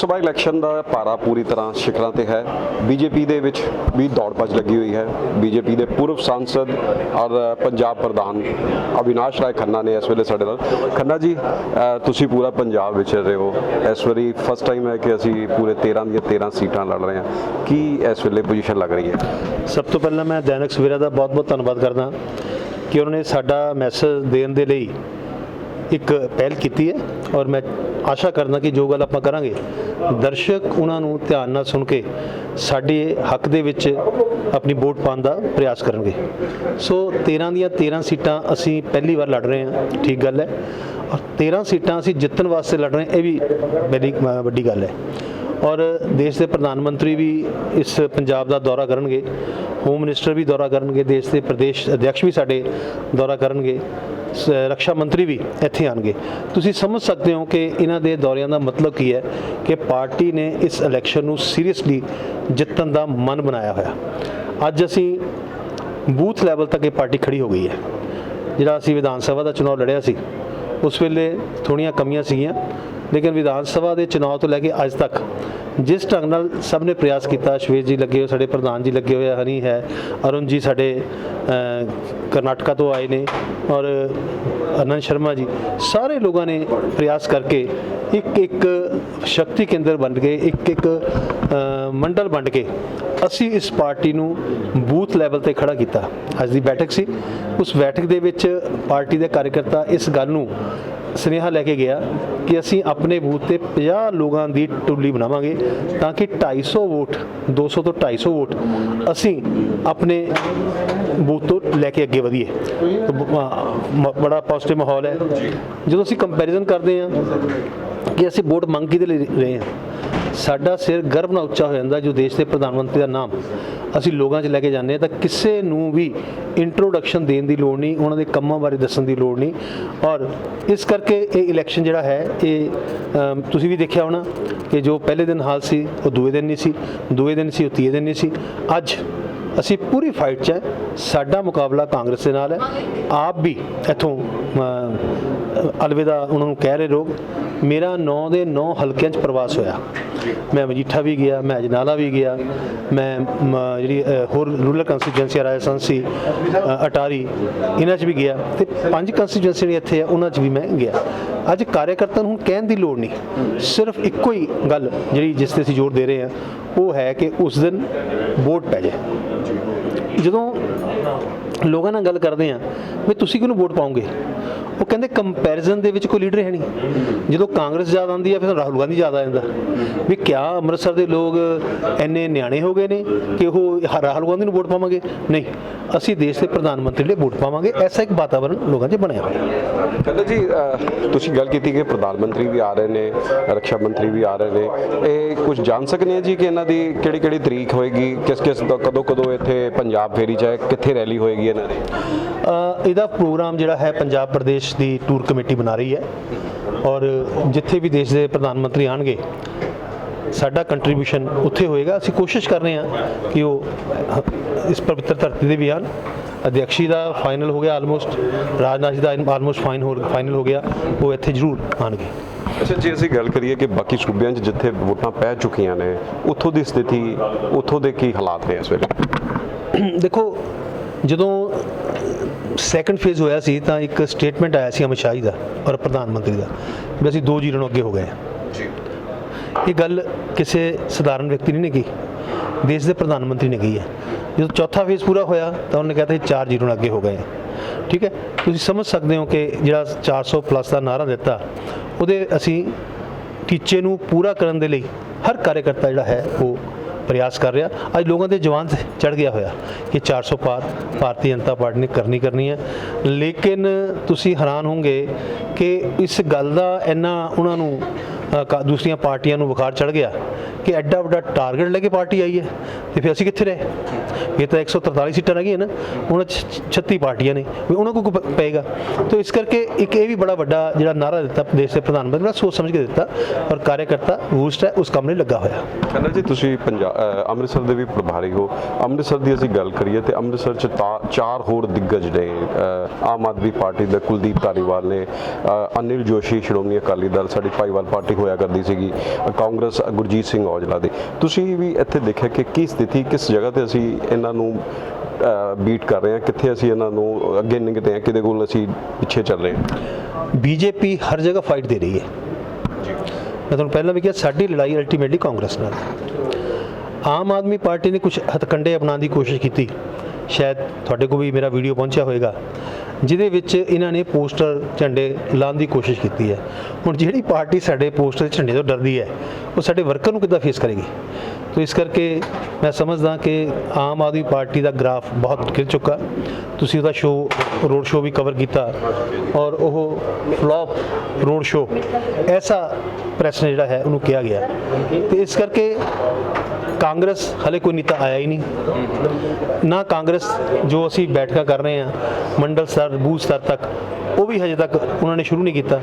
ਸਭਾ election ਦਾ ਪਾਰਾ ਪੂਰੀ ਤਰ੍ਹਾਂ ਸ਼ਿਖਰਾਂ ਤੇ ਹੈ। ਬੀਜੇਪੀ ਦੇ ਵਿੱਚ ਵੀ ਦੌੜ ਭੱਜ ਲੱਗੀ ਹੋਈ ਹੈ। ਬੀਜੇਪੀ ਦੇ ਪੂਰਵ ਸਾਂਸਦ ਔਰ ਪੰਜਾਬ ਪ੍ਰਧਾਨ ਅਵਿਨਾਸ਼ ਰਾਏ ਖੰਨਾ ਨੇ ਇਸ ਵੇਲੇ ਸਾਡੇ ਨਾਲ। ਖੰਨਾ ਜੀ ਤੁਸੀਂ ਪੂਰਾ ਪੰਜਾਬ ਵਿੱਚ ਰਹੇ ਹੋ। ਇਸ ਵਾਰੀ ਫਸਟ ਟਾਈਮ ਹੈ ਕਿ ਅਸੀਂ ਪੂਰੇ 13 ਦੀਆਂ 13 ਸੀਟਾਂ ਲੜ ਰਹੇ ਹਾਂ। ਕੀ ਇਸ ਵੇਲੇ ਪੋਜੀਸ਼ਨ ਲੱਗ ਰਹੀ ਹੈ? ਸਭ ਤੋਂ ਪਹਿਲਾਂ ਮੈਂ ਦੈਨਿਕ ਸਵੇਰਾ ਦਾ ਬਹੁਤ-ਬਹੁਤ ਧੰਨਵਾਦ ਕਰਦਾ ਕਿ ਉਹਨਾਂ ਨੇ ਸਾਡਾ ਮੈਸੇਜ ਦੇਣ ਦੇ ਲਈ ਇੱਕ ਪਹਿਲ ਕੀਤੀ ਹੈ। ਔਰ ਮੈਂ ਆਸ਼ਾ ਕਰਦਾ ਕਿ ਜੋ ਗੱਲ ਆਪਾਂ ਕਰਾਂਗੇ ਦਰਸ਼ਕ ਉਹਨਾਂ ਨੂੰ ਧਿਆਨ ਨਾਲ ਸੁਣ ਕੇ ਸਾਡੇ ਹੱਕ ਦੇ ਵਿੱਚ ਆਪਣੀ ਵੋਟ ਪਾਉਣ ਦਾ ਪ੍ਰਯਾਸ ਕਰਨਗੇ। ਸੋ 13 ਦੀਆਂ 13 ਸੀਟਾਂ ਅਸੀਂ ਪਹਿਲੀ ਵਾਰ ਲੜ ਰਹੇ ਹਾਂ, ਠੀਕ ਗੱਲ ਹੈ। ਔਰ 13 ਸੀਟਾਂ ਅਸੀਂ ਜਿੱਤਣ ਵਾਸਤੇ ਲੜ ਰਹੇ ਇਹ ਵੀ ਬੜੀ ਵੱਡੀ ਗੱਲ ਹੈ। ਔਰ ਦੇਸ਼ ਦੇ ਪ੍ਰਧਾਨ ਮੰਤਰੀ ਵੀ ਇਸ ਪੰਜਾਬ ਦਾ ਦੌਰਾ ਕਰਨਗੇ ਹੋਮ ਮਿਨਿਸਟਰ ਵੀ ਦੌਰਾ ਕਰਨਗੇ, ਦੇਸ਼ ਦੇ ਪ੍ਰਦੇਸ਼ ਅਧਿਕਸ਼ ਵੀ ਸਾਡੇ ਦੌਰਾ ਕਰਨਗੇ, ਸ- ਰੱਖਿਆ ਮੰਤਰੀ ਵੀ ਇੱਥੇ ਆਣਗੇ ਤੁਸੀਂ ਸਮਝ ਸਕਦੇ ਹੋ ਕਿ ਇਹਨਾਂ ਦੇ ਦੌਰਿਆਂ ਦਾ ਮਤਲਬ ਕੀ ਹੈ ਕਿ ਪਾਰਟੀ ਨੇ ਇਸ ਇਲੈਕਸ਼ਨ ਨੂੰ ਸੀਰੀਅਸਲੀ ਜਿੱਤਣ ਦਾ ਮਨ ਬਣਾਇਆ ਹੋਇਆ। ਅੱਜ ਅਸੀਂ ਬੂਥ ਲੈਵਲ ਤੱਕ ਇਹ ਪਾਰਟੀ ਖੜੀ ਹੋ ਗਈ ਹੈ। ਜਿਹੜਾ ਅਸੀਂ ਵਿਧਾਨ ਸਭਾ ਦਾ ਚੋਣ ਲੜਿਆ ਸੀ, ਉਸ ਵੇਲੇ ਥੋੜੀਆਂ ਕਮੀਆਂ ਸੀਗੀਆਂ। ਲੇਕਿਨ ਵਿਧਾਨ ਸਭਾ ਦੇ ਚੋਣ ਤੋਂ ਲੈ ਕੇ ਅੱਜ ਤੱਕ ਜਿਸ ਢੰਗ ਨਾਲ ਸਭ ਨੇ ਪ੍ਰਯਾਸ ਕੀਤਾ, ਸ਼ਵੇਤ ਜੀ ਲੱਗੇ ਹੋਏ, ਸਾਡੇ ਪ੍ਰਧਾਨ ਜੀ ਲੱਗੇ ਹੋਏ, ਹਨੀ ਹੈ, ਅਰੁਣ ਜੀ ਸਾਡੇ ਕਰਨਾਟਕਾ ਤੋਂ ਆਏ ਨੇ ਔਰ ਅਨੰਦ ਸ਼ਰਮਾ ਜੀ, ਸਾਰੇ ਲੋਕਾਂ ਨੇ ਪ੍ਰਯਾਸ ਕਰਕੇ ਇੱਕ ਇੱਕ ਸ਼ਕਤੀ ਕੇਂਦਰ ਬਣ ਕੇ, ਇੱਕ ਇੱਕ ਮੰਡਲ ਬਣ ਕੇ ਅਸੀਂ ਇਸ ਪਾਰਟੀ ਨੂੰ ਬੂਥ ਲੈਵਲ ਤੇ ਖੜਾ ਕੀਤਾ। ਅੱਜ ਦੀ ਬੈਠਕ ਸੀ। ਉਸ ਬੈਠਕ ਦੇ ਵਿੱਚ ਪਾਰਟੀ ਦੇ ਕਾਰਜਕਰਤਾ ਇਸ ਗੱਲ ਨੂੰ ਸੁਨੇਹਾ ਲੈ ਕੇ ਗਿਆ ਕਿ ਅਸੀਂ ਆਪਣੇ ਬੂਥ ਤੇ 50 ਲੋਕਾਂ ਦੀ ਟੋਲੀ ਬਣਾਵਾਂਗੇ ਤਾਂ ਕਿ 250 ਵੋਟ 200 ਤੋਂ 250 ਵੋਟ ਅਸੀਂ ਆਪਣੇ ਬੂਥ ਤੋਂ ਲੈ ਕੇ ਅੱਗੇ ਵਧੀਏ। ਬੜਾ ਪੋਜ਼ਿਟਿਵ ਮਾਹੌਲ ਹੈ। ਜਦੋਂ ਅਸੀਂ ਕੰਪੈਰੀਜ਼ਨ ਕਰਦੇ ਹਾਂ ਕਿ ਅਸੀਂ ਵੋਟ ਮੰਗ ਕਿਹਦੇ ਲਈ ਰਹੇ ਹਾਂ, ਸਾਡਾ ਸਿਰ ਗਰਭ ਨਾਲ ਉੱਚਾ ਹੋ ਜਾਂਦਾ ਜੋ ਦੇਸ਼ ਦੇ ਪ੍ਰਧਾਨ ਮੰਤਰੀ ਦਾ ਨਾਮ ਅਸੀਂ ਲੋਕਾਂ 'ਚ ਲੈ ਕੇ ਜਾਂਦੇ ਹਾਂ, ਤਾਂ ਕਿਸੇ ਨੂੰ ਵੀ ਇੰਟਰੋਡਕਸ਼ਨ ਦੇਣ ਦੀ ਲੋੜ ਨਹੀਂ, ਉਹਨਾਂ ਦੇ ਕੰਮਾਂ ਬਾਰੇ ਦੱਸਣ ਦੀ ਲੋੜ ਨਹੀਂ। ਔਰ ਇਸ ਕਰਕੇ ਇਹ ਇਲੈਕਸ਼ਨ ਜਿਹੜਾ ਹੈ, ਇਹ ਤੁਸੀਂ ਵੀ ਦੇਖਿਆ ਹੋਣਾ ਕਿ ਜੋ ਪਹਿਲੇ ਦਿਨ ਹਾਲ ਸੀ, ਉਹ ਦੂਏ ਦਿਨ ਨਹੀਂ ਸੀ, ਦੂਏ ਦਿਨ ਸੀ, ਉਹ ਤੀਏ ਦਿਨ ਨਹੀਂ ਸੀ। ਅੱਜ ਅਸੀਂ ਪੂਰੀ ਫਾਈਟ 'ਚ ਸਾਡਾ ਮੁਕਾਬਲਾ ਕਾਂਗਰਸ ਦੇ ਨਾਲ ਹੈ। ਆਪ ਵੀ ਇੱਥੋਂ ਅਲਵਿਦਾ ਉਹਨਾਂ ਨੂੰ ਕਹਿ ਰਹੇ ਲੋਕ, ਮੇਰਾ 9 ਦੇ 9 ਹਲਕਿਆਂ 'ਚ ਪ੍ਰਵਾਸ ਹੋਇਆ। ਮੈਂ ਮਜੀਠਾ ਵੀ ਗਿਆ, ਮੈਂ ਅਜਨਾਲਾ ਵੀ ਗਿਆ, ਮੈਂ ਜਿਹੜੀ ਹੋਰ ਰੂਰਲ ਕੰਸਟੀਚੁਐਂਸੀ ਰਾਜਸਥਾਨ ਸੀ ਅਟਾਰੀ, ਇਹਨਾਂ 'ਚ ਵੀ ਗਿਆ ਤੇ ਪੰਜ ਕੰਸਟੀਚੁਐਂਸੀ ਜਿਹੜੇ ਇੱਥੇ ਆ ਉਹਨਾਂ 'ਚ ਵੀ ਮੈਂ ਗਿਆ। ਅੱਜ ਕਾਰਜਕਰਤਾ ਨੂੰ ਹੁਣ ਕਹਿਣ ਦੀ ਲੋੜ ਨਹੀਂ। ਸਿਰਫ ਇੱਕੋ ਹੀ ਗੱਲ ਜਿਹੜੀ ਜਿਸ ਤੇ ਅਸੀਂ ਜ਼ੋਰ ਦੇ ਰਹੇ ਹਾਂ, ਉਹ ਹੈ ਕਿ ਉਸ ਦਿਨ ਵੋਟ ਪੈ ਜਾਏ। ਜਦੋਂ ਲੋਕਾਂ ਨਾਲ ਗੱਲ ਕਰਦੇ ਆ ਵੀ ਤੁਸੀਂ ਕਿਹਨੂੰ ਵੋਟ ਪਾਉਂਗੇ ਉਹ ਕਹਿੰਦੇ ਕੰਪੈਰੀਜ਼ਨ ਦੇ ਵਿੱਚ ਕੋਈ ਲੀਡਰ ਹੈ ਨਹੀਂ। ਜਦੋਂ ਕਾਂਗਰਸ ਜ਼ਿਆਦਾ ਆਉਂਦੀ ਹੈ ਫਿਰ ਰਾਹੁਲ ਗਾਂਧੀ ਜ਼ਿਆਦਾ ਆ ਜਾਂਦਾ ਵੀ ਕਿਆ ਅੰਮ੍ਰਿਤਸਰ ਦੇ ਲੋਕ ਇੰਨੇ ਨਿਆਣੇ ਹੋ ਗਏ ਨੇ ਕਿ ਉਹ ਰਾਹੁਲ ਗਾਂਧੀ ਨੂੰ ਵੋਟ ਪਾਵਾਂਗੇ? ਨਹੀਂ। ਅਸੀਂ ਦੇਸ਼ ਦੇ ਪ੍ਰਧਾਨ ਮੰਤਰੀ ਲਈ ਵੋਟ ਪਾਵਾਂਗੇ। ਐਸਾ ਇੱਕ ਵਾਤਾਵਰਣ ਲੋਕਾਂ 'ਚ ਬਣਿਆ ਹੋਇਆ। ਹੈ ਕਹਿੰਦੇ ਜੀ ਤੁਸੀਂ ਗੱਲ ਕੀਤੀ ਕਿ ਪ੍ਰਧਾਨ ਮੰਤਰੀ ਵੀ ਆ ਰਹੇ ਨੇ, ਰੱਖਿਆ ਮੰਤਰੀ ਵੀ ਆ ਰਹੇ ਨੇ। ਇਹ ਕੁਝ ਜਾਣ ਸਕਨੇ ਆ ਜੀ ਕਿ ਇਹਨਾਂ ਦੀ ਕਿਹੜੀ ਕਿਹੜੀ ਤਰੀਕ ਹੋਏਗੀ? ਕਿਸ ਕਿਸ ਦਾ ਕਦੋਂ ਕਦੋਂ ਇੱਥੇ ਪੰਜਾਬ ਫੇਰੀ ਚਾਹੇ ਕਿੱਥੇ ਰੈਲੀ ਹੋਏਗੀ ਇਹਨਾਂ ਦੀ? ਇਹਦਾ ਪ੍ਰੋਗਰਾਮ ਜਿਹੜਾ ਹੈ ਪੰਜਾਬ ਪ੍ਰਦੇਸ਼ ਦੀ ਟੂਰ ਕਮੇਟੀ ਬਣਾ ਰਹੀ ਹੈ। ਔਰ ਜਿੱਥੇ ਵੀ ਦੇਸ਼ ਦੇ ਪ੍ਰਧਾਨ ਮੰਤਰੀ ਆਣਗੇ ਸਾਡਾ ਕੰਟਰੀਬਿਊਸ਼ਨ ਉੱਥੇ ਹੋਏਗਾ। ਅਸੀਂ ਕੋਸ਼ਿਸ਼ ਕਰ ਰਹੇ ਹਾਂ ਕਿ ਉਹ ਇਸ ਪਵਿੱਤਰ ਧਰਤੀ ਦੇ ਵੀ ਆਣ ਅਧਿਕਸ਼ੀ ਦਾ ਫਾਈਨਲ ਹੋ ਗਿਆ ਆਲਮੋਸਟ ਰਾਜਨਾਥ ਜੀ ਦਾ ਆਲਮੋਸਟ ਫਾਈਨ ਹੋ ਫਾਈਨਲ ਹੋ ਗਿਆ। ਉਹ ਇੱਥੇ ਜ਼ਰੂਰ ਆਣਗੇ ਅੱਛਾ ਜੇ ਅਸੀਂ ਗੱਲ ਕਰੀਏ ਕਿ ਬਾਕੀ ਸੂਬਿਆਂ 'ਚ ਜਿੱਥੇ ਵੋਟਾਂ ਪੈ ਚੁੱਕੀਆਂ ਨੇ ਉੱਥੋਂ ਦੀ ਸਥਿਤੀ ਉੱਥੋਂ ਦੇ ਕੀ ਹਾਲਾਤ ਨੇ ਇਸ ਵੇਲੇ? ਦੇਖੋ ਜਦੋਂ ਸੈਕੰਡ ਫੇਜ਼ ਹੋਇਆ ਸੀ ਤਾਂ ਇੱਕ ਸਟੇਟਮੈਂਟ ਆਇਆ ਸੀ ਅਮਿਤ ਸ਼ਾਹ ਜੀ ਦਾ ਔਰ ਪ੍ਰਧਾਨ ਮੰਤਰੀ ਦਾ ਵੀ ਅਸੀਂ ਦੋ ਜੀਰੋ ਨੂੰ ਅੱਗੇ ਹੋ ਗਏ ਹਾਂ। ਜੀ। ਇਹ ਗੱਲ ਕਿਸੇ ਸਧਾਰਨ ਵਿਅਕਤੀ ਨੇ ਨਹੀਂ ਕਹੀ ਦੇਸ਼ ਦੇ ਪ੍ਰਧਾਨ ਮੰਤਰੀ ਨੇ ਕਹੀ ਹੈ। ਜਦੋਂ ਚੌਥਾ ਫੇਜ਼ ਪੂਰਾ ਹੋਇਆ ਤਾਂ ਉਹਨੇ ਕਿਹਾ ਸੀ 4 ਜ਼ੀਰੋ ਨਾਲ ਅੱਗੇ ਹੋ ਗਏ ਹਾਂ। ਠੀਕ ਹੈ? ਤੁਸੀਂ ਸਮਝ ਸਕਦੇ ਹੋ ਕਿ ਜਿਹੜਾ 400 ਪਲੱਸ ਦਾ ਨਾਰਾ ਦਿੱਤਾ ਉਹਦੇ ਅਸੀਂ ਟੀਚੇ ਨੂੰ ਪੂਰਾ ਕਰਨ ਦੇ ਲਈ ਹਰ ਕਾਰਜਕਰਤਾ ਜਿਹੜਾ ਹੈ ਉਹ ਪ੍ਰਯਾਸ ਕਰ ਰਿਹਾ ਅੱਜ ਲੋਕਾਂ ਦੇ ਜਵਾਨ ਤੇ ਚੜ ਗਿਆ ਹੋਇਆ ਕਿ 400 ਪਾਰ ਭਾਰਤੀ ਜਨਤਾ ਪਾਰਟੀ ਨੇ ਕਰਨੀ ਕਰਨੀ ਹੈ ਲੇਕਿਨ ਤੁਸੀਂ ਹੈਰਾਨ ਹੋਵੋਗੇ ਕਿ ਇਸ ਗੱਲ ਦਾ ਇੰਨਾ ਉਹਨਾਂ ਨੂੰ ਦੂਸਰੀਆਂ ਪਾਰਟੀਆਂ ਨੂੰ ਬੁਖਾਰ ਚੜ ਗਿਆ ਕਿ ਐਡਾ ਵੱਡਾ ਟਾਰਗੇਟ ਲੈ ਕੇ ਪਾਰਟੀ ਆਈ ਹੈ। ਤੇ ਫਿਰ ਅਸੀਂ ਕਿੱਥੇ ਰਹੇ? ਇਹ ਤਾਂ 143 ਸੀਟਾਂ ਰਹਿ ਗਈਆਂ ਨਾ। ਉਹਨਾਂ 'ਚ 36 ਪਾਰਟੀਆਂ ਨੇ। ਵੀ ਉਹਨਾਂ ਕੋ ਪਏਗਾ। ਤਾਂ ਇਸ ਕਰਕੇ ਇੱਕ ਇਹ ਵੀ ਬੜਾ ਵੱਡਾ ਜਿਹੜਾ ਨਾਰਾ ਦਿੱਤਾ ਦੇਸ਼ ਦੇ ਪ੍ਰਧਾਨ ਮੰਤਰੀ ਨੇ, ਸੋਚ ਸਮਝ ਕੇ ਦਿੱਤਾ। ਔਰ ਕਾਰਜਕਰਤਾ ਵੂਸਟ ਹੈ, ਉਸ ਕੰਮ ਲਈ ਲੱਗਾ ਹੋਇਆ। ਕਹਿੰਦਾ ਜੀ, ਤੁਸੀਂ ਪੰਜਾਬ ਅੰਮ੍ਰਿਤਸਰ ਦੇ ਵੀ ਪ੍ਰਭਾਰੀ ਹੋ। ਅੰਮ੍ਰਿਤਸਰ ਦੀ ਅਸੀਂ ਗੱਲ ਕਰੀਏ ਤੇ ਅੰਮ੍ਰਿਤਸਰ ਚ ਤਾਂ ਚਾਰ ਹੋਰ ਦਿੱਗਜ ਨੇ। ਆਮ ਆਦਮੀ ਪਾਰਟੀ ਦੇ ਕੁਲਦੀਪ ਧਾਲੀਵਾਲ ਨੇ ਅਨਿਲ ਜੋਸ਼ੀ, ਸ਼੍ਰੋਮਣੀ ਅਕਾਲੀ ਦਲ, ਸਾਡੀ ਭਾਈਵਾਲ ਪਾਰਟੀ ਹੋਇਆ ਕਰਦੀ ਸੀਗੀ ਕਾਂਗਰਸ ਗੁਰਜੀਤ ਸਿੰਘ ਔਜਲਾ ਦੀ। ਤੁਸੀਂ ਵੀ ਇੱਥੇ ਦੇਖਿਆ ਕਿ ਕੀ ਸਥਿਤੀ ਕਿਸ ਜਗ੍ਹਾ ਤੇ ਅਸੀਂ ਇਹਨਾਂ ਨੂੰ ਬੀਟ ਕਰ ਰਹੇ ਹਾਂ ਕਿੱਥੇ ਅਸੀਂ ਇਹਨਾਂ ਨੂੰ ਅੱਗੇ ਨਿਕਲਦੇ ਹਾਂ ਕਿਹਦੇ ਕੋਲ ਅਸੀਂ ਪਿੱਛੇ ਚੱਲ ਰਹੇ ਹਾਂ? ਬੀਜੇਪੀ ਹਰ ਜਗ੍ਹਾ ਫਾਈਟ ਦੇ ਰਹੀ ਹੈ। ਮੈਂ ਤੁਹਾਨੂੰ ਪਹਿਲਾਂ ਵੀ ਕਿਹਾ ਸਾਡੀ ਲੜਾਈ ਅਲਟੀਮੇਟਲੀ ਕਾਂਗਰਸ ਨਾਲ ਹੈ। ਆਮ ਆਦਮੀ ਪਾਰਟੀ ਨੇ ਕੁਝ ਹਥਕੰਡੇ ਅਪਣਾਉਣ ਦੀ ਕੋਸ਼ਿਸ਼ ਕੀਤੀ। ਸ਼ਾਇਦ ਤੁਹਾਡੇ ਕੋਲ ਵੀ ਮੇਰਾ ਵੀਡੀਓ ਪਹੁੰਚਿਆ ਹੋਵੇਗਾ। ਜਿਹਦੇ ਵਿੱਚ ਇਹਨਾਂ ਨੇ ਪੋਸਟਰ ਝੰਡੇ ਲਾਉਣ ਦੀ ਕੋਸ਼ਿਸ਼ ਕੀਤੀ ਹੈ। ਹੁਣ ਜਿਹੜੀ ਪਾਰਟੀ ਸਾਡੇ ਪੋਸਟਰ ਝੰਡੇ ਤੋਂ ਡਰਦੀ ਹੈ, ਉਹ ਸਾਡੇ ਵਰਕਰ ਨੂੰ ਕਿੱਦਾਂ ਫੇਸ ਕਰੇਗੀ? ਤੋ ਇਸ ਕਰਕੇ ਮੈਂ ਸਮਝਦਾ ਕਿ ਆਮ ਆਦਮੀ ਪਾਰਟੀ ਦਾ ਗ੍ਰਾਫ ਬਹੁਤ ਗਿਰ ਚੁੱਕਾ। ਤੁਸੀਂ ਉਹਦਾ ਸ਼ੋ ਰੋਡ ਸ਼ੋ ਵੀ ਕਵਰ ਕੀਤਾ ਔਰ ਉਹ ਫਲॉप ਰੋਡ ਸ਼ੋ ਐਸਾ ਪ੍ਰੈਸ ਨੇ ਜਿਹੜਾ ਹੈ, ਉਹਨੂੰ ਕਿਹਾ ਗਿਆ। ਤੇ ਇਸ ਕਰਕੇ ਕਾਂਗਰਸ ਹਲੇ ਕੋਈ ਨੇਤਾ ਆਇਆ ਹੀ ਨਹੀਂ। ਨਾ ਕਾਂਗਰਸ ਜੋ ਅਸੀਂ ਬੈਠਕਾਂ ਕਰ ਰਹੇ ਹਾਂ, ਮੰਡਲ ਸਤਰ ਬੂਥ ਸਤਰ ਤੱਕ, ਉਹ ਵੀ ਹਜੇ ਤੱਕ ਉਹਨਾਂ ਨੇ ਸ਼ੁਰੂ ਨਹੀਂ ਕੀਤਾ।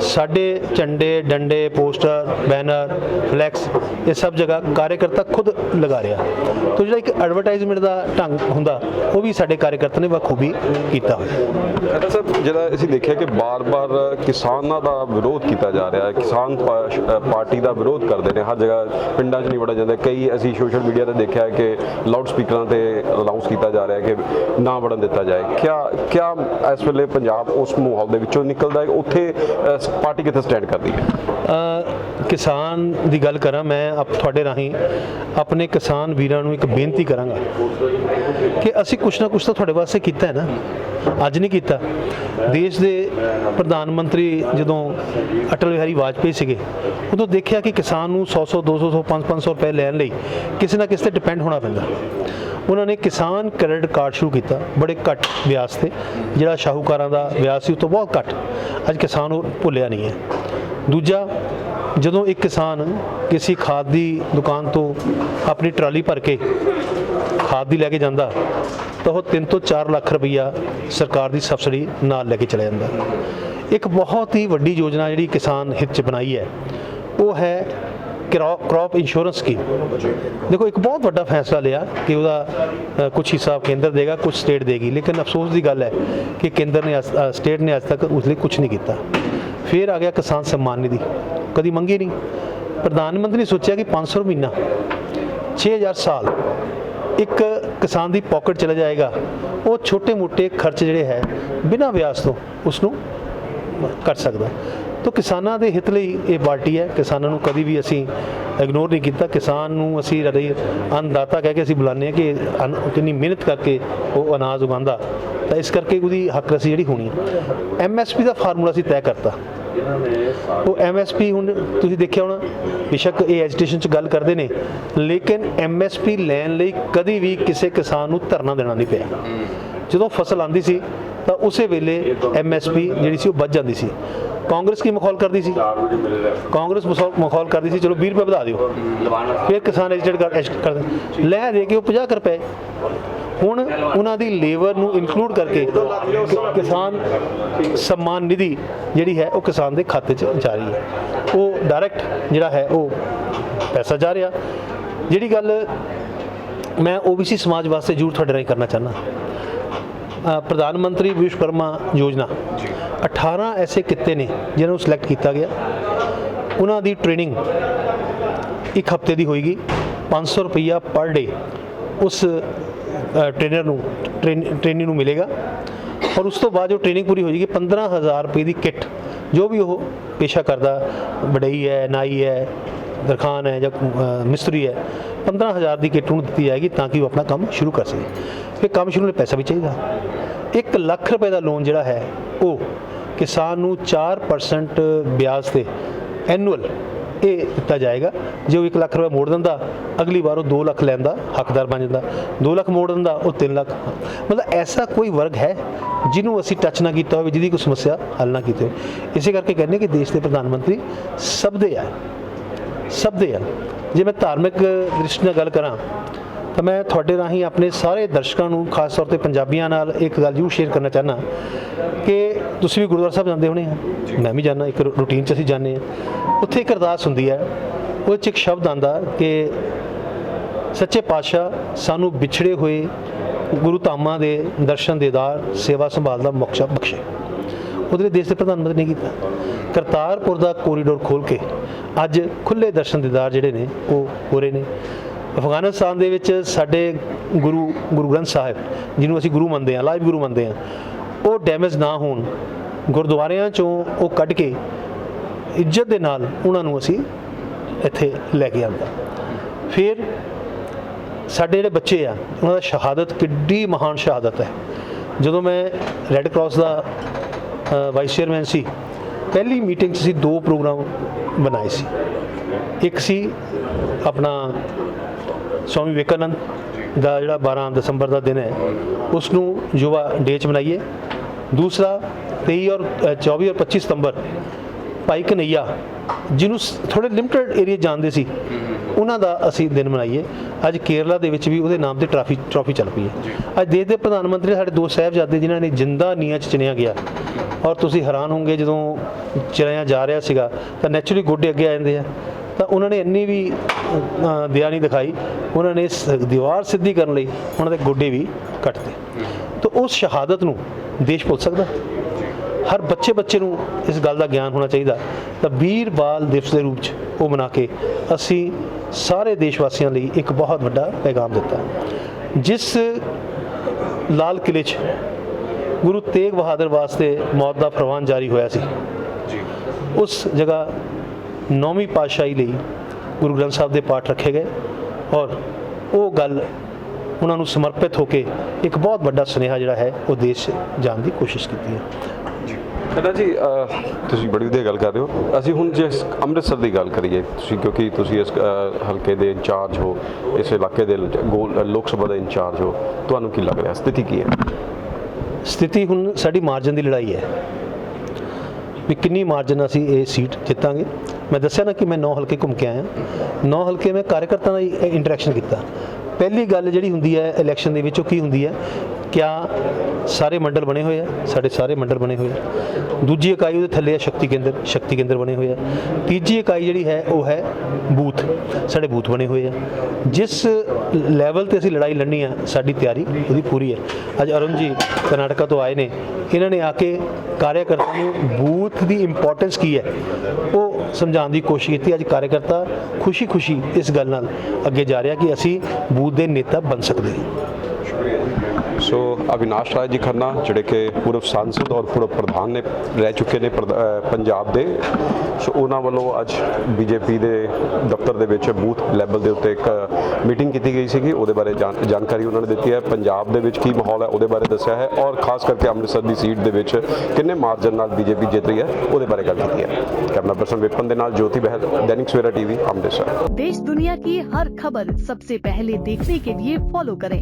ਸਾਡੇ ਝੰਡੇ, ਡੰਡੇ, ਪੋਸਟਰ, ਬੈਨਰ, ਫਲੈਕਸ, ਇਹ ਸਭ ਜਗ੍ਹਾ ਕਾਰਜਕਰਤਾ ਖੁਦ ਲਗਾ ਰਿਹਾ। ਤੋ ਜਿਹੜਾ ਇੱਕ ਐਡਵਰਟਾਈਜ਼ਮੈਂਟ ਦਾ ਢੰਗ ਹੁੰਦਾ, ਉਹ ਵੀ ਸਾਡੇ ਕਾਰਜਕਰਤਾ ਨੇ ਬਖੂਬੀ ਕੀਤਾ ਹੋਇਆ। ਖੱਟਰ ਸਾਹਿਬ, ਜਿਹੜਾ ਅਸੀਂ ਦੇਖਿਆ ਕਿ ਬਾਰ-ਬਾਰ ਕਿਸਾਨਾਂ ਦਾ ਵਿਰੋਧ ਕੀਤਾ ਜਾ ਰਿਹਾ ਹੈ, ਕਿਸਾਨ ਪਾ- ਪਾਰਟੀ ਦਾ ਵਿਰੋਧ ਕਰਦੇ ਨੇ, ਹਰ ਜਗ੍ਹਾ ਪਿੰਡਾਂ 'ਚ ਨਹੀਂ ਵੜਾ ਜਾਂਦਾ, ਕਈ ਅਸੀਂ ਸੋਸ਼ਲ ਮੀਡੀਆ ਤੇ ਦੇਖਿਆ ਕਿ ਲਾਊਡ ਸਪੀਕਰਾਂ ਤੇ ਅਨਾਉਂਸ ਕੀਤਾ ਜਾ ਰਿਹਾ ਕਿ ਨਾ ਵੜਨ ਦਿੱਤਾ ਜਾਏ। ਕਿਆ ਕਿਆ ਇਸ ਵੇਲੇ ਪੰਜਾਬ ਉਸ ਮਾਹੌਲ ਦੇ ਵਿੱਚੋਂ ਨਿਕਲਦਾ ਹੈ? ਉੱਥੇ ਪਾਰਟੀ ਕਿੱਥੇ ਸਟੈਂਡ ਕਰਦੀ ਹੈ? ਕਿਸਾਨ ਦੀ ਗੱਲ ਕਰਾਂ, ਮੈਂ ਆਪ ਤੁਹਾਡੇ ਰਾਹੀਂ ਆਪਣੇ ਕਿਸਾਨ ਵੀਰਾਂ ਨੂੰ ਇੱਕ ਬੇਨਤੀ ਕਰਾਂਗਾ ਕਿ ਅਸੀਂ ਕੁਛ ਨਾ ਕੁਛ ਤਾਂ ਤੁਹਾਡੇ ਵਾਸਤੇ ਕੀਤਾ ਹੈ ਨਾ। ਅੱਜ ਨਹੀਂ ਕੀਤਾ। ਦੇਸ਼ ਦੇ ਪ੍ਰਧਾਨ ਮੰਤਰੀ ਜਦੋਂ ਅਟਲ ਬਿਹਾਰੀ ਵਾਜਪੇਈ ਸੀਗੇ ਉਦੋਂ ਦੇਖਿਆ ਕਿ ਕਿਸਾਨ ਨੂੰ 100 100 200 500 500 ਰੁਪਏ ਲੈਣ ਲਈ ਕਿਸੇ ਨਾ ਕਿਸੇ ਤੇ ਡਿਪੈਂਡ ਹੋਣਾ ਪੈਂਦਾ। ਉਹਨਾਂ ਨੇ ਕਿਸਾਨ ਕ੍ਰੈਡਿਟ ਕਾਰਡ ਸ਼ੁਰੂ ਕੀਤਾ, ਬੜੇ ਘੱਟ ਵਿਆਜ ਤੇ, ਜਿਹੜਾ ਸ਼ਾਹੂਕਾਰਾਂ ਦਾ ਵਿਆਜ ਸੀ ਉਹ ਤੋਂ ਬਹੁਤ ਘੱਟ। ਅੱਜ ਕਿਸਾਨ ਉਹ ਭੁੱਲਿਆ ਨਹੀਂ ਹੈ। ਦੂਜਾ, ਜਦੋਂ ਇੱਕ ਕਿਸਾਨ ਕਿਸੇ ਖਾਦ ਦੀ ਦੁਕਾਨ ਤੋਂ ਆਪਣੀ ਟਰਾਲੀ ਭਰ ਕੇ ਖਾਦ ਦੀ ਲੈ ਕੇ ਜਾਂਦਾ, ਤਾਂ ਉਹ 3 ਤੋਂ 4 ਲੱਖ ਰੁਪਈਆ ਸਰਕਾਰ ਦੀ ਸਬਸਿਡੀ ਨਾਲ ਲੈ ਕੇ ਚਲਾ ਜਾਂਦਾ। ਇੱਕ ਬਹੁਤ ਹੀ ਵੱਡੀ ਯੋਜਨਾ ਜਿਹੜੀ ਕਿਸਾਨ ਹਿੱਤ ਚ ਬਣਾਈ ਹੈ ਉਹ ਹੈ ਕ੍ਰੌਪ ਇੰਸ਼ੋਰੈਂਸ ਸਕੀਮ ਦੇਖੋ, ਇੱਕ ਬਹੁਤ ਵੱਡਾ ਫੈਸਲਾ ਲਿਆ ਕਿ ਉਹਦਾ ਕੁਝ ਹਿੱਸਾ ਕੇਂਦਰ ਦੇਗਾ ਕੁਝ ਸਟੇਟ ਦੇਗੀ। ਲੇਕਿਨ ਅਫਸੋਸ ਦੀ ਗੱਲ ਹੈ ਕਿ ਕੇਂਦਰ ਨੇ ਸਟੇਟ ਨੇ ਅੱਜ ਤੱਕ ਉਸ ਲਈ ਕੁਝ ਨਹੀਂ ਕੀਤਾ। ਫਿਰ ਆ ਗਿਆ ਕਿਸਾਨ ਸਨਮਾਨ ਨਿਧੀ। ਕਦੀ ਮੰਗੀ ਨਹੀਂ। ਪ੍ਰਧਾਨ ਮੰਤਰੀ ਨੇ ਸੋਚਿਆ ਕਿ 500 ਮਹੀਨਾ 6000 ਸਾਲ ਇੱਕ ਕਿਸਾਨ ਦੀ ਪਾਕਟ ਚਲਾ ਜਾਏਗਾ। ਉਹ ਛੋਟੇ-ਮੋਟੇ ਖਰਚ ਜਿਹੜੇ ਹੈ, ਬਿਨਾਂ ਵਿਆਜ ਤੋਂ ਉਸ ਨੂੰ ਕਰ ਸਕਦਾ। ਤਾਂ ਕਿਸਾਨਾਂ ਦੇ ਹਿੱਤ ਲਈ ਇਹ ਪਾਰਟੀ ਹੈ। ਕਿਸਾਨਾਂ ਨੂੰ ਕਦੀ ਵੀ ਅਸੀਂ ਇਗਨੋਰ ਨਹੀਂ ਕੀਤਾ। ਕਿਸਾਨ ਨੂੰ ਅਸੀਂ ਰਦੇ ਅੰਨਦਾਤਾ ਕਹਿ ਕੇ ਅਸੀਂ ਬੁਲਾਉਂਦੇ ਹਾਂ ਕਿ ਅੰਨ- ਕਿੰਨੀ ਮਿਹਨਤ ਕਰਕੇ ਉਹ ਅਨਾਜ ਉਗਾਉਂਦਾ। ਤਾਂ ਇਸ ਕਰਕੇ ਉਹਦੀ ਹੱਕ ਰਸੀ ਜਿਹੜੀ ਹੋਣੀ ਹੈ। ਐਮਐਸਪੀ ਦਾ ਫਾਰਮੂਲਾ ਅਸੀਂ ਤੈਅ ਕਰਤਾ। ਉਹ ਐਮਐਸਪੀ ਹੁਣ ਤੁਸੀਂ ਦੇਖਿਆ ਹੋਣਾ, ਬੇਸ਼ੱਕ ਇਹ ਐਜੀਟੇਸ਼ਨ ਚ ਗੱਲ ਕਰਦੇ ਨੇ, ਲੇਕਿਨ ਐਮਐਸਪੀ ਲੈਣ ਲਈ ਕਦੀ ਵੀ ਕਿਸੇ ਕਿਸਾਨ ਨੂੰ ਧਰਨਾ ਦੇਣਾ ਨਹੀਂ ਪਿਆ। ਜਦੋਂ ਫਸਲ ਆਂਦੀ ਸੀ, ਤਾਂ ਉਸੇ ਵੇਲੇ ਐਮਐਸਪੀ ਜਿਹੜੀ ਸੀ ਉਹ ਵੱਧ ਜਾਂਦੀ ਸੀ। ਕਾਂਗਰਸ ਕੀ ਮਖੌਲ ਕਰਦੀ ਸੀ? ਕਾਂਗਰਸ ਮਖੌਲ ਕਰਦੀ ਸੀ ਚਲੋ 20 ਰੁਪਏ ਵਧਾ ਦਿਓ। ਫਿਰ ਕਿਸਾਨ ਐਜੀਟੇਟ ਕਰ ਐਜੀਟੇਟ ਕਰਦੇ ਲੈ ਦੇ ਕੇ ਉਹ 50 ਕੁ ਰੁਪਏ। ਹੁਣ ਉਹਨਾਂ ਦੀ ਲੇਬਰ ਨੂੰ ਇਨਕਲੂਡ ਕਰਕੇ ਕਿਸਾਨ ਸਨਮਾਨ ਨਿਧੀ ਜਿਹੜੀ ਹੈ ਉਹ ਕਿਸਾਨ ਦੇ ਖਾਤੇ 'ਚ ਜਾ ਰਹੀ ਹੈ। ਉਹ ਡਾਇਰੈਕਟ ਜਿਹੜਾ ਹੈ ਉਹ ਪੈਸਾ ਜਾ ਰਿਹਾ। ਜਿਹੜੀ ਗੱਲ ਮੈਂ ਓਬੀਸੀ ਸਮਾਜ ਵਾਸਤੇ ਜ਼ਰੂਰ ਤੁਹਾਡੇ ਰਾਹੀਂ ਕਰਨਾ ਚਾਹੁੰਦਾ। ਪ੍ਰਧਾਨ ਮੰਤਰੀ ਵਿਸ਼ਵਕਰਮਾ ਯੋਜਨਾ। 18 ਐਸੇ ਕਿੱਤੇ ਨੇ ਜਿਨ੍ਹਾਂ ਨੂੰ ਸਿਲੈਕਟ ਕੀਤਾ ਗਿਆ। ਉਹਨਾਂ ਦੀ ਟ੍ਰੇਨਿੰਗ ਇੱਕ ਹਫ਼ਤੇ ਦੀ ਹੋਏਗੀ। 500 ਰੁਪਈਆ ਪਰ ਡੇ ਉਸ ਟ੍ਰੇਨਰ ਨੂੰ ਟ੍ਰੇਨਿੰਗ ਨੂੰ ਮਿਲੇਗਾ। ਔਰ ਉਸ ਤੋਂ ਬਾਅਦ ਜੋ ਟ੍ਰੇਨਿੰਗ ਪੂਰੀ ਹੋ ਜਾਏਗੀ 15000 ਰੁਪਏ ਦੀ ਕਿੱਟ ਜੋ ਵੀ ਉਹ ਪੇਸ਼ਾ ਕਰਦਾ, ਵਡਈ ਹੈ, ਨਾਈ ਹੈ, ਦਰਖਾਨ ਹੈ ਜਾਂ ਮਿਸਤਰੀ ਹੈ 15000 ਦੀ ਕਿੱਟ ਨੂੰ ਦਿੱਤੀ ਜਾਏਗੀ ਤਾਂ ਕਿ ਉਹ ਆਪਣਾ ਕੰਮ ਸ਼ੁਰੂ ਕਰ ਸਕੇ। ਫਿਰ ਕੰਮ ਸ਼ੁਰੂ ਲਈ ਪੈਸਾ ਵੀ ਚਾਹੀਦਾ। 1 ਲੱਖ ਰੁਪਏ ਦਾ ਲੋਨ ਜਿਹੜਾ ਹੈ, ਉਹ ਕਿਸਾਨ ਨੂੰ 4% ਵਿਆਜ ਤੇ ਐਨੂਅਲ ਇਹ ਦਿੱਤਾ ਜਾਏਗਾ। ਜੇ ਉਹ 1 ਲੱਖ ਰੁਪਏ ਮੋੜ ਦਿੰਦਾ, ਅਗਲੀ ਵਾਰ ਉਹ 2 ਲੱਖ ਲੈਂਦਾ ਹੱਕਦਾਰ ਬਣ ਜਾਂਦਾ। 2 ਲੱਖ ਮੋੜ ਦਿੰਦਾ, ਉਹ 3 ਲੱਖ। ਮਤਲਬ ਐਸਾ ਕੋਈ ਵਰਗ ਹੈ ਜਿਹਨੂੰ ਅਸੀਂ ਟੱਚ ਨਾ ਕੀਤਾ ਹੋਵੇ, ਜਿਹਦੀ ਕੋਈ ਸਮੱਸਿਆ ਹੱਲ ਨਾ ਕੀਤੀ ਹੋਵੇ। ਇਸੇ ਕਰਕੇ ਕਹਿੰਦੇ ਕਿ ਦੇਸ਼ ਦੇ ਪ੍ਰਧਾਨ ਮੰਤਰੀ ਸਭ ਦੇ ਆ। ਸਭ ਦੇ ਆ। ਜੇ ਮੈਂ ਧਾਰਮਿਕ ਦ੍ਰਿਸ਼ਟੀ ਨਾਲ ਗੱਲ ਕਰਾਂ ਤਾਂ ਮੈਂ ਤੁਹਾਡੇ ਰਾਹੀਂ ਆਪਣੇ ਸਾਰੇ ਦਰਸ਼ਕਾਂ ਨੂੰ, ਖਾਸ ਤੌਰ ਤੇ ਪੰਜਾਬੀਆਂ ਨਾਲ ਇੱਕ ਗੱਲ ਜ਼ਰੂਰ ਸ਼ੇਅਰ ਕਰਨਾ ਚਾਹਨਾ ਕਿ ਤੁਸੀਂ ਵੀ ਗੁਰਦੁਆਰਾ ਸਾਹਿਬ ਜਾਂਦੇ ਹੋਣੇ ਆ। ਮੈਂ ਵੀ ਜਾਂਦਾ, ਇੱਕ ਰੂਟੀਨ 'ਚ ਅਸੀਂ ਜਾਂਦੇ ਆ। ਉੱਥੇ ਇੱਕ ਅਰਦਾਸ ਹੁੰਦੀ ਹੈ, ਉਹ 'ਚ ਇੱਕ ਸ਼ਬਦ ਆਂਦਾ ਕਿ ਸੱਚੇ ਪਾਤਸ਼ਾਹ ਸਾਨੂੰ ਵਿਛੜੇ ਹੋਏ ਗੁਰੂ ਧਾਮਾਂ ਦੇ ਦਰਸ਼ਨ ਦੇਦਾਰ ਸੇਵਾ ਸੰਭਾਲ ਦਾ ਮੌਕਾ ਬਖਸ਼ੇ। ਉਹਦੇ ਲਈ ਦੇਸ਼ ਦੇ ਪ੍ਰਧਾਨ ਮੰਤਰੀ ਨੇ ਕੀਤਾ? ਕਰਤਾਰਪੁਰ ਦਾ ਕੋਰੀਡੋਰ ਖੋਲ ਕੇ ਅੱਜ ਖੁੱਲੇ ਦਰਸ਼ਨ ਦੀਦਾਰ ਜਿਹੜੇ ਨੇ, ਉਹ ਹੋ ਰਹੇ ਨੇ। ਅਫਗਾਨਿਸਤਾਨ ਦੇ ਵਿੱਚ ਸਾਡੇ ਗੁਰੂ ਗੁਰੂ ਗ੍ਰੰਥ ਸਾਹਿਬ, ਜਿਹਨੂੰ ਅਸੀਂ ਗੁਰੂ ਮੰਨਦੇ ਹਾਂ ਲਾਈਵ ਗੁਰੂ ਮੰਨਦੇ ਹਾਂ, ਉਹ ਡੈਮੇਜ ਨਾ ਹੋਣ, ਗੁਰਦੁਆਰਿਆਂ ਚੋਂ ਉਹ ਕੱਢ ਕੇ ਇੱਜ਼ਤ ਦੇ ਨਾਲ ਉਹਨਾਂ ਨੂੰ ਅਸੀਂ ਇੱਥੇ ਲੈ ਕੇ ਆਂਦਾ ਫਿਰ ਸਾਡੇ ਜਿਹੜੇ ਬੱਚੇ ਆ, ਉਹਨਾਂ ਦਾ ਸ਼ਹਾਦਤ ਕਿੱਡੀ ਮਹਾਨ ਸ਼ਹਾਦਤ ਹੈ। ਜਦੋਂ ਮੈਂ ਰੈੱਡ ਕਰਾਸ ਦਾ ਵਾਈਸ ਚੇਅਰਮੈਨ ਸੀ, ਪਹਿਲੀ ਮੀਟਿੰਗ 'ਚ ਅਸੀਂ ਦੋ ਪ੍ਰੋਗਰਾਮ ਬਣਾਏ ਸੀ। ਇੱਕ ਸੀ ਆਪਣਾ ਸਵਾਮੀ ਵਿਵੇਕਾਨੰਦ ਦਾ ਜਿਹੜਾ 12 ਦਸੰਬਰ ਦਾ ਦਿਨ ਹੈ ਉਸ ਨੂੰ ਯੁਵਾ ਡੇ 'ਚ ਮਨਾਈਏ। ਦੂਸਰਾ 23 ਔਰ ਅ, 24 ਔਰ 25 ਸਤੰਬਰ ਭਾਈ ਕਨਈਆ ਜਿਹਨੂੰ ਥੋੜੇ ਲਿਮਟਿਡ ਏਰੀਆ ਜਾਣਦੇ ਸੀ। ਉਹਨਾਂ ਦਾ ਅਸੀਂ ਦਿਨ ਮਨਾਈਏ। ਅੱਜ ਕੇਰਲਾ ਦੇ ਵਿੱਚ ਵੀ ਉਹਦੇ ਨਾਮ ਤੇ ਟਰਾਫੀ ਟਰਾਫੀ ਚੱਲ ਪਈ ਹੈ। ਅੱਜ ਦੇਸ਼ ਦੇ ਪ੍ਰਧਾਨ ਮੰਤਰੀ ਸਾਡੇ ਦੋ ਸਾਹਿਬਜ਼ਾਦੇ ਜਿਨ੍ਹਾਂ ਨੇ ਜਿੰਦਾ ਨੀਹਾਂ 'ਚ ਚਿਣਿਆ ਗਿਆ। ਔਰ ਤੁਸੀਂ ਹੈਰਾਨ ਹੋਵੋਗੇ ਜਦੋਂ ਚਿਣਿਆ ਜਾ ਰਿਹਾ ਸੀਗਾ ਤਾਂ ਨੈਚੁਰਲੀ ਗੋਡੇ ਅੱਗੇ ਆ ਜਾਂਦੇ ਆ। ਤਾਂ ਉਹਨਾਂ ਨੇ ਇੰਨੀ ਵੀ ਅ, ਦਇਆ ਨਹੀਂ ਦਿਖਾਈ। ਉਹਨਾਂ ਨੇ ਸ- ਦੀਵਾਰ ਸਿੱਧੀ ਕਰਨ ਲਈ ਉਹਨਾਂ ਦੇ ਗੋਡੇ ਵੀ ਕੱਟਤੇ। ਤਾਂ ਉਸ ਸ਼ਹਾਦਤ ਨੂੰ ਦੇਸ਼ ਭੁੱਲ ਸਕਦਾ? ਹਰ ਬੱਚੇ ਬੱਚੇ ਨੂੰ ਇਸ ਗੱਲ ਦਾ ਗਿਆਨ ਹੋਣਾ ਚਾਹੀਦਾ ਤਾਂ ਵੀਰ ਬਾਲ ਦਿਵਸ ਦੇ ਰੂਪ 'ਚ ਉਹ ਮਨਾ ਕੇ ਅਸੀਂ ਸਾਰੇ ਦੇਸ਼ ਵਾਸੀਆਂ ਲਈ ਇੱਕ ਬਹੁਤ ਵੱਡਾ ਪੈਗਾਮ ਦਿੱਤਾ। ਜਿਸ ਲਾਲ ਕਿਲੇ 'ਚ ਗੁਰੂ ਤੇਗ ਬਹਾਦਰ ਵਾਸਤੇ ਮੌਤ ਦਾ ਫਰਮਾਨ ਜਾਰੀ ਹੋਇਆ ਸੀ। ਉਸ ਜਗ੍ਹਾ ਨੌਵੀਂ ਪਾਤਸ਼ਾਹੀ ਲਈ ਗੁਰੂ ਗ੍ਰੰਥ ਸਾਹਿਬ ਦੇ ਪਾਠ ਰੱਖੇ ਗਏ ਔਰ ਉਹ ਗੱਲ ਉਹਨਾਂ ਨੂੰ ਸਮਰਪਿਤ ਹੋ ਕੇ ਇੱਕ ਬਹੁਤ ਵੱਡਾ ਸੁਨੇਹਾ ਜਿਹੜਾ ਹੈ ਉਹ ਦੇਸ਼ ਜਾਣ ਦੀ ਕੋਸ਼ਿਸ਼ ਕੀਤੀ ਹੈ। ਖੰਨਾ ਜੀ ਅਹ, ਤੁਸੀਂ ਬੜੀ ਵਧੀਆ ਗੱਲ ਕਰ ਰਹੇ ਹੋ। ਅਸੀਂ ਹੁਣ ਜੇ ਇਸ ਅੰਮ੍ਰਿਤਸਰ ਦੀ ਗੱਲ ਕਰੀਏ ਤੁਸੀਂ ਕਿਉਂਕਿ ਤੁਸੀਂ ਇਸ ਅਹ, ਹਲਕੇ ਦੇ ਇੰਚਾਰਜ ਹੋ ਇਸ ਇਲਾਕੇ ਦੇ ਲ- ਗੋਲ- ਲੋਕ ਸਭਾ ਦੇ ਇੰਚਾਰਜ ਹੋ ਤੁਹਾਨੂੰ ਕੀ ਲੱਗ ਰਿਹਾ? ਸਥਿਤੀ ਕੀ ਹੈ? ਸਥਿਤੀ ਹੁਣ ਸਾਡੀ ਮਾਰਜਨ ਦੀ ਲੜਾਈ ਹੈ। ਵੀ ਕਿੰਨੀ ਮਾਰਜਨ ਅਸੀਂ ਇਹ ਸੀਟ ਜਿੱਤਾਂਗੇ? ਮੈਂ ਦੱਸਿਆ ਨਾ ਕਿ ਮੈਂ 9 ਹਲਕੇ ਘੁੰਮ ਕੇ ਆਇਆ। 9 ਹਲਕੇ ਮੈਂ ਕਾਰਜਕਰਤਾ ਨਾਲ ਇੰਟਰੈਕਸ਼ਨ ਕੀਤਾ। ਪਹਿਲੀ ਗੱਲ ਜਿਹੜੀ ਹੁੰਦੀ ਹੈ ਇਲੈਕਸ਼ਨ ਦੇ ਵਿੱਚ ਉਹ ਕੀ ਹੁੰਦੀ ਹੈ? ਕਿਆ ਸਾਰੇ ਮੰਡਲ ਬਣੇ ਹੋਏ ਆ? ਸਾਡੇ ਸਾਰੇ ਮੰਡਲ ਬਣੇ ਹੋਏ ਆ। ਦੂਜੀ ਇਕਾਈ ਉਹਦੇ ਥੱਲੇ ਆ ਸ਼ਕਤੀ ਕੇਂਦਰ ਸ਼ਕਤੀ ਕੇਂਦਰ ਬਣੇ ਹੋਏ ਆ। ਤੀਜੀ ਇਕਾਈ ਜਿਹੜੀ ਹੈ, ਉਹ ਹੈ ਬੂਥ। ਸਾਡੇ ਬੂਥ ਬਣੇ ਹੋਏ ਆ। ਜਿਸ ਲੈਵਲ ਤੇ ਅਸੀਂ ਲੜਾਈ ਲੜਨੀ ਆ, ਸਾਡੀ ਤਿਆਰੀ ਉਹਦੀ ਪੂਰੀ ਹੈ। ਅੱਜ ਅਰੁਣ ਜੀ ਕਰਨਾਟਕਾ ਤੋਂ ਆਏ ਨੇ। ਇਹਨਾਂ ਨੇ ਆ ਕੇ ਕਾਰਜਕਰਤਾ ਨੂੰ ਬੂਥ ਦੀ ਇੰਪੋਰਟੈਂਸ ਕੀ ਹੈ, ਉਹ ਸਮਝਾਉਣ ਦੀ ਕੋਸ਼ਿਸ਼ ਕੀਤੀ। ਅੱਜ ਕਾਰਜਕਰਤਾ ਖੁਸ਼ੀ-ਖੁਸ਼ੀ ਇਸ ਗੱਲ ਨਾਲ ਅੱਗੇ ਜਾ ਰਿਹਾ ਕਿ ਅਸੀਂ ਬੂਥ ਦੇ ਨੇਤਾ ਬਣ ਸਕਦੇ ਹਾਂ। ਸੋ ਅਵਿਨਾਸ਼ ਰਾਏ ਜੀ ਖੰਨਾ ਜਿਹੜੇ ਕਿ ਪੂਰਵ ਸਾਂਸਦ ਔਰ ਪੂਰਵ ਪ੍ਰਧਾਨ ਨੇ ਰਹਿ ਚੁੱਕੇ ਨੇ ਪ੍ਰਧ- ਅਹ ਪੰਜਾਬ ਦੇ ਸੋ ਉਹਨਾਂ ਵੱਲੋਂ ਅੱਜ ਬੀਜੇਪੀ ਦੇ ਦਫ਼ਤਰ ਦੇ ਵਿੱਚ ਬੂਥ ਲੈਵਲ ਦੇ ਉੱਤੇ ਇੱਕ ਮੀਟਿੰਗ ਕੀਤੀ ਗਈ ਸੀਗੀ ਉਹਦੇ ਬਾਰੇ ਜਾਣ- ਜਾਣਕਾਰੀ ਉਹਨਾਂ ਨੇ ਦਿੱਤੀ ਹੈ ਪੰਜਾਬ ਦੇ ਵਿੱਚ ਕੀ ਮਾਹੌਲ ਹੈ ਉਹਦੇ ਬਾਰੇ ਦੱਸਿਆ ਹੈ ਔਰ ਖਾਸ ਕਰਕੇ ਅੰਮ੍ਰਿਤਸਰ ਦੀ ਸੀਟ ਦੇ ਵਿੱਚ ਕਿੰਨੇ ਮਾਰਜਨ ਨਾਲ ਬੀਜੇਪੀ ਜਿੱਤ ਰਹੀ ਹੈ ਉਹਦੇ ਬਾਰੇ ਗੱਲ ਕੀਤੀ ਹੈ ਕੈਮਰਾ ਪਰਸਨ ਵਿਪਨ ਦੇ ਨਾਲ ਜੋਤੀ ਬਹਿਲ ਦੈਨਿਕ ਸਵੇਰਾ ਟੀਵੀ ਅੰਮ੍ਰਿਤਸਰ देश दुनिया की हर खबर सबसे पहले देखने के लिए फॉलो करें